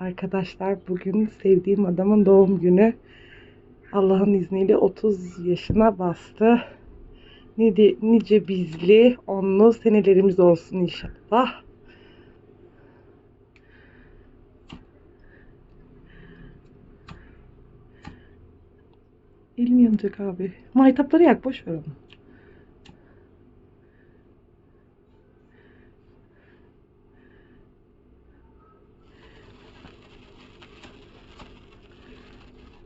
Arkadaşlar bugün sevdiğim adamın doğum günü. Allah'ın izniyle 30 yaşına bastı. Nice, nice bizli, onlu senelerimiz olsun inşallah. Elim yanacak abi. Maytapları yak boş ver onu.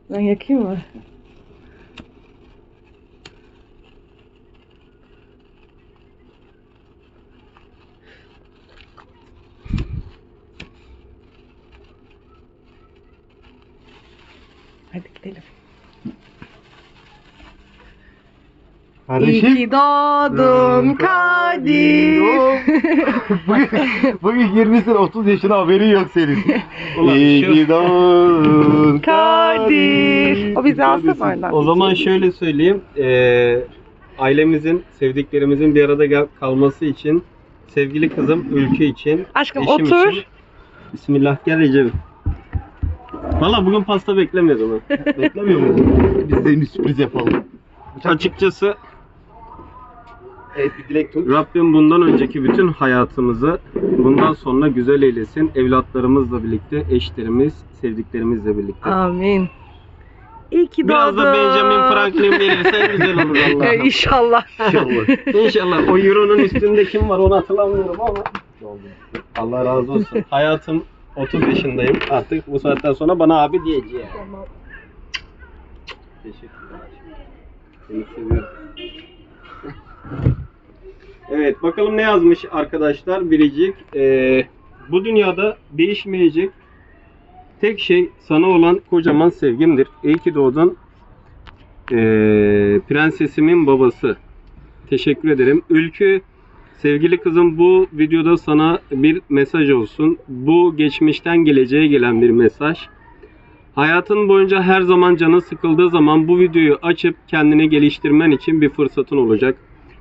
Ben yakayım mı? Hadi gidelim. İyi Kardeşim. ki doğdun Kadir. bugün, bugün 20'sin 30 yaşına haberi yok senin. İyi doğdun Kadir. O bizi alsın Neredesin? oradan. O zaman şöyle söyleyeyim. eee, ailemizin, sevdiklerimizin bir arada gel- kalması için, sevgili kızım Ülke için, Aşkım eşim otur. için. Bismillah gel Recep. Valla bugün pasta beklemiyordum. Beklemiyor musun? Biz de bir sürpriz yapalım. Açıkçası Evet bir dilek tut. Rabbim bundan önceki bütün hayatımızı bundan sonra güzel eylesin. Evlatlarımızla birlikte, eşlerimiz, sevdiklerimizle birlikte. Amin. İyi ki doğdun. Biraz da Benjamin Franklin verirsen güzel olur Ee, Allah'ım. İnşallah. İnşallah. İnşallah. O euronun üstünde kim var onu hatırlamıyorum ama. Allah razı olsun. Hayatım 30 yaşındayım. Artık bu saatten sonra bana abi diyeceğim. Teşekkürler. Evet bakalım ne yazmış arkadaşlar biricik. Ee, bu dünyada değişmeyecek tek şey sana olan kocaman sevgimdir. İyi ki doğdun. Ee, prensesimin babası. Teşekkür ederim. Ülkü sevgili kızım bu videoda sana bir mesaj olsun. Bu geçmişten geleceğe gelen bir mesaj. Hayatın boyunca her zaman canın sıkıldığı zaman bu videoyu açıp kendini geliştirmen için bir fırsatın olacak.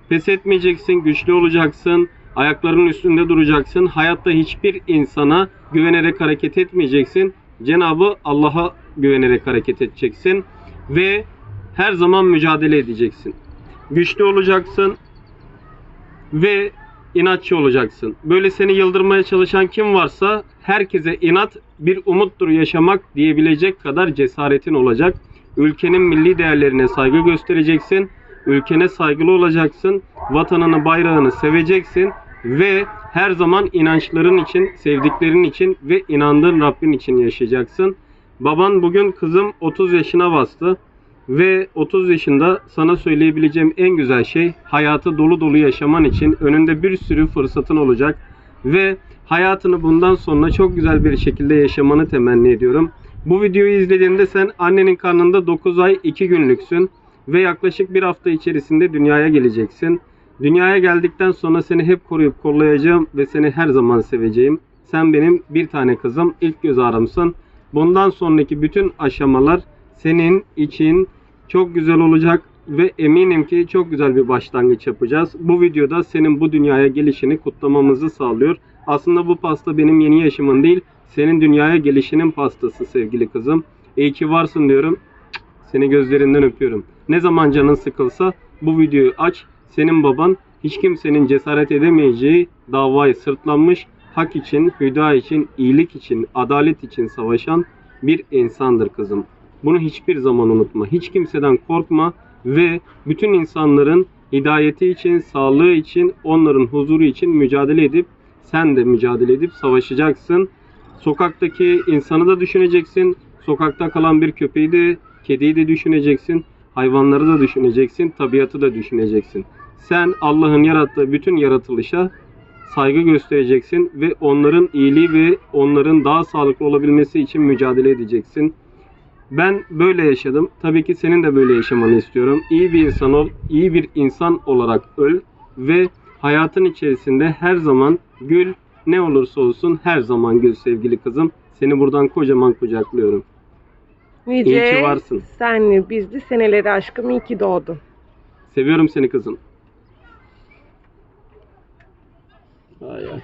Pes etmeyeceksin, güçlü olacaksın, ayaklarının üstünde duracaksın. Hayatta hiçbir insana güvenerek hareket etmeyeceksin. Cenabı Allah'a güvenerek hareket edeceksin ve her zaman mücadele edeceksin. Güçlü olacaksın ve inatçı olacaksın. Böyle seni yıldırmaya çalışan kim varsa herkese inat bir umuttur yaşamak diyebilecek kadar cesaretin olacak. Ülkenin milli değerlerine saygı göstereceksin. Ülkene saygılı olacaksın. Vatanını, bayrağını seveceksin ve her zaman inançların için, sevdiklerin için ve inandığın Rabbin için yaşayacaksın. Baban bugün kızım 30 yaşına bastı. Ve 30 yaşında sana söyleyebileceğim en güzel şey hayatı dolu dolu yaşaman için önünde bir sürü fırsatın olacak ve hayatını bundan sonra çok güzel bir şekilde yaşamanı temenni ediyorum. Bu videoyu izlediğinde sen annenin karnında 9 ay 2 günlüksün ve yaklaşık bir hafta içerisinde dünyaya geleceksin. Dünyaya geldikten sonra seni hep koruyup kollayacağım ve seni her zaman seveceğim. Sen benim bir tane kızım, ilk göz ağrımsın. Bundan sonraki bütün aşamalar senin için çok güzel olacak ve eminim ki çok güzel bir başlangıç yapacağız. Bu videoda senin bu dünyaya gelişini kutlamamızı sağlıyor. Aslında bu pasta benim yeni yaşımın değil, senin dünyaya gelişinin pastası sevgili kızım. İyi ki varsın diyorum. Seni gözlerinden öpüyorum. Ne zaman canın sıkılsa bu videoyu aç. Senin baban hiç kimsenin cesaret edemeyeceği davayı sırtlanmış, hak için, hüda için, iyilik için, adalet için savaşan bir insandır kızım. Bunu hiçbir zaman unutma. Hiç kimseden korkma ve bütün insanların hidayeti için, sağlığı için, onların huzuru için mücadele edip sen de mücadele edip savaşacaksın. Sokaktaki insanı da düşüneceksin. Sokakta kalan bir köpeği de, kediyi de düşüneceksin. Hayvanları da düşüneceksin, tabiatı da düşüneceksin. Sen Allah'ın yarattığı bütün yaratılışa saygı göstereceksin ve onların iyiliği ve onların daha sağlıklı olabilmesi için mücadele edeceksin. Ben böyle yaşadım. Tabii ki senin de böyle yaşamanı istiyorum. İyi bir insan ol, iyi bir insan olarak öl ve hayatın içerisinde her zaman gül, ne olursa olsun her zaman gül sevgili kızım. Seni buradan kocaman kucaklıyorum. Nice İyi ki varsın. senli bizli seneleri aşkım iyi ki doğdun. Seviyorum seni kızım. Ay ay.